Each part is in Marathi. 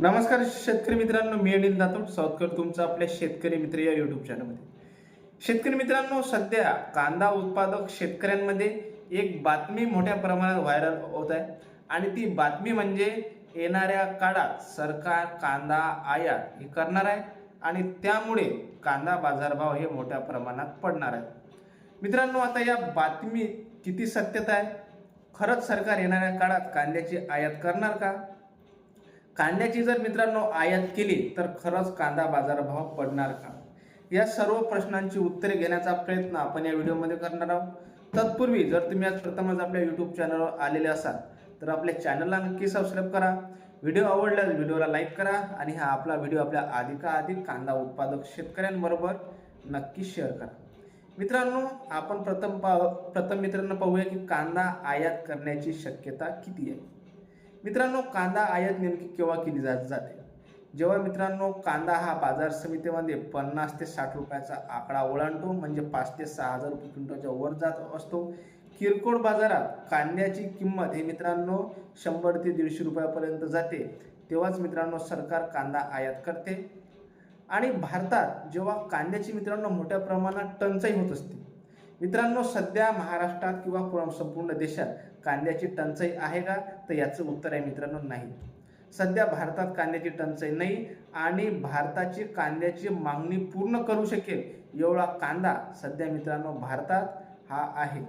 नमस्कार शेतकरी मित्रांनो मी अनिल दातोड स्वागत तुमचं आपल्या शेतकरी मित्र या युट्यूब चॅनलमध्ये शेतकरी मित्रांनो सध्या कांदा उत्पादक शेतकऱ्यांमध्ये एक बातमी मोठ्या प्रमाणात व्हायरल होत आहे. आणि ती बातमी म्हणजे येणाऱ्या काळात सरकार कांदा आयात हे करणार आहे आणि त्यामुळे कांदा बाजारभाव हे मोठ्या प्रमाणात पडणार आहे. मित्रांनो आता या बातमी किती सत्यता आहे? खरंच सरकार येणाऱ्या काळात कांद्याची आयात करणार का? कांद्याची जर मित्रांनो आयात केली तर खरंच कांदा बाजारभाव पडणार का? या सर्व प्रश्नांची उत्तरे घेण्याचा प्रयत्न आपण या व्हिडिओमध्ये करणार आहोत. तत्पूर्वी जर तुम्ही आज प्रथमच आपल्या यूट्यूब चॅनलवर आलेले असाल तर आपल्या चॅनलला नक्की सबस्क्राईब करा. व्हिडिओ आवडल्यास व्हिडिओला लाईक करा आणि हा आपला व्हिडिओ आपल्या अधिकाधिक कांदा उत्पादक शेतकऱ्यांबरोबर नक्की शेअर करा. मित्रांनो आपण प्रथम पा प्रथम मित्रांनो पाहूया की कांदा आयात करण्याची शक्यता किती आहे? मित्रांनो कांदा आयात नेमकी केव्हा केली जात जाते? जेव्हा मित्रांनो कांदा हा बाजार समितीमध्ये पन्नास ते साठ रुपयाचा आकडा ओलांडतो म्हणजे पाच ते सहा हजार रुपये क्विंटलच्या वर जात असतो. किरकोळ बाजारात कांद्याची किंमत हे मित्रांनो शंभर ते दीडशे रुपयापर्यंत जाते. तेव्हाच मित्रांनो सरकार कांदा आयात करते. आणि भारतात जेव्हा कांद्याची मित्रांनो मोठ्या प्रमाणात टंचाई होत असते मित्रांनो सध्या महाराष्ट्रात किंवा पूर्ण- संपूर्ण देशात कांद्याची टंचाई आहे का? तर याचं उत्तर आहे मित्रांनो नाही. सध्या भारतात कांद्याची टंचाई नाही आणि भारताची कांद्याची मागणी पूर्ण करू शकेल एवढा कांदा सध्या मित्रांनो भारतात हा आहे.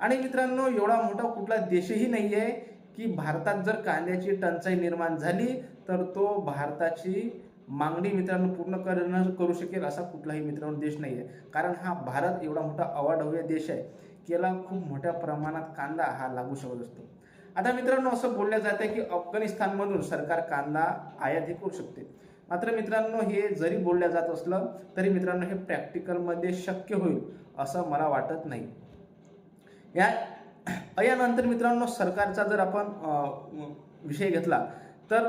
आणि मित्रांनो एवढा मोठा कुठला देशही नाही आहे की भारतात जर कांद्याची टंचाई निर्माण झाली तर तो भारताची मागणी मित्रांनो पूर्ण करणं करू शकेल असा कुठलाही मित्रांनो देश नाही आहे कारण हा भारत एवढा मोठा अवाढव्य देश आहे. की याला खूप मोठ्या प्रमाणात कांदा हा लागू शकत असतो. आता मित्रांनो असं बोललं आहे की अफगाणिस्तानमधून सरकार कांदा आयातही करू शकते. मात्र मित्रांनो हे जरी बोलल्या जात असलं तरी मित्रांनो हे प्रॅक्टिकलमध्ये शक्य होईल असं मला वाटत नाही. या यानंतर मित्रांनो सरकारचा जर आपण विषय घेतला तर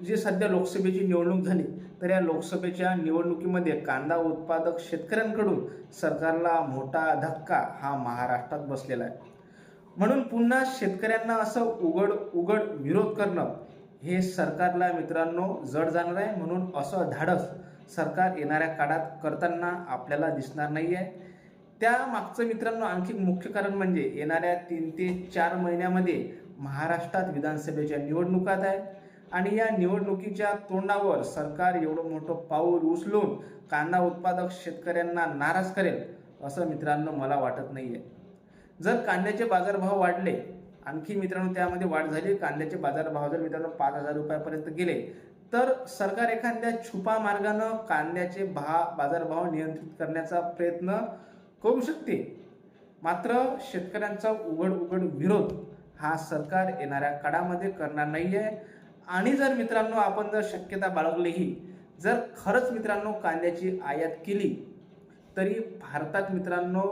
जी सध्या लोकसभेची निवडणूक झाली तर या लोकसभेच्या निवडणुकीमध्ये कांदा उत्पादक शेतकऱ्यांकडून सरकारला मोठा धक्का हा महाराष्ट्रात बसलेला आहे. म्हणून पुन्हा शेतकऱ्यांना असं उघड उघड विरोध करणं हे सरकारला मित्रांनो जड जाणार आहे. म्हणून असं धाडस सरकार येणाऱ्या काळात करताना आपल्याला दिसणार नाही आहे त्या मागचं मित्रांनो आणखी मुख्य कारण म्हणजे येणाऱ्या तीन ते चार महिन्यामध्ये महाराष्ट्रात विधानसभेच्या निवडणुकात आहे. आणि या निवडणुकीच्या तोंडावर सरकार एवढं मोठं पाऊल उचलून कांदा उत्पादक शेतकऱ्यांना नाराज करेल असं मित्रांनो मला वाटत नाही आहे जर कांद्याचे बाजारभाव वाढले आणखी मित्रांनो त्यामध्ये वाढ झाली कांद्याचे बाजारभाव जर मित्रांनो पाच हजार रुपयापर्यंत गेले तर सरकार एखाद्या छुपा मार्गानं कांद्याचे भा बाजारभाव नियंत्रित करण्याचा प्रयत्न करू शकते. मात्र शेतकऱ्यांचा उघड उघड विरोध हा सरकार येणाऱ्या काळामध्ये करणार नाही आहे आणि जर मित्रांनो आपण जर शक्यता बाळगलीही जर खरंच मित्रांनो कांद्याची आयात केली तरी भारतात मित्रांनो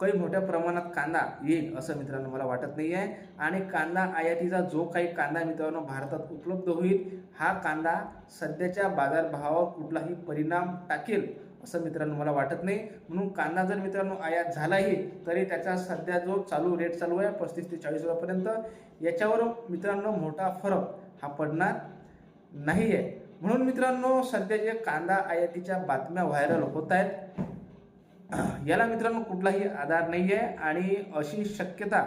काही मोठ्या प्रमाणात कांदा येईल असं मित्रांनो मला वाटत नाही आहे आणि कांदा आयातीचा जो काही कांदा मित्रांनो भारतात उपलब्ध होईल हा कांदा सध्याच्या बाजारभावावर कुठलाही परिणाम टाकेल असं मित्रांनो मला वाटत नाही. म्हणून कांदा जर मित्रांनो आयात झालाही तरी त्याचा सध्या जो चालू रेट चालू आहे पस्तीस ते चाळीस रुपयापर्यंत याच्यावर मित्रांनो मोठा फरक हा पडणार नाही आहे म्हणून मित्रांनो सध्या जे कांदा आयातीच्या बातम्या व्हायरल होत आहेत याला मित्रांनो कुठलाही आधार नाही आहे आणि अशी शक्यता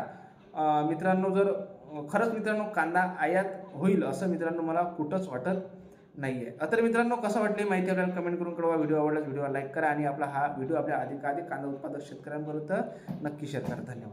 मित्रांनो जर खरंच मित्रांनो कांदा आयात होईल असं मित्रांनो मला कुठंच वाटत नाही आहे तर मित्रांनो कसं वाटली माहिती आपल्याला कमेंट करून कळवा. व्हिडिओ आवडल्यास व्हिडिओ लाईक करा आणि आपला हा व्हिडिओ आपल्या अधिकाधिक कांदा उत्पादक शेतकऱ्यांपर्यंत नक्की शेअर करा. धन्यवाद.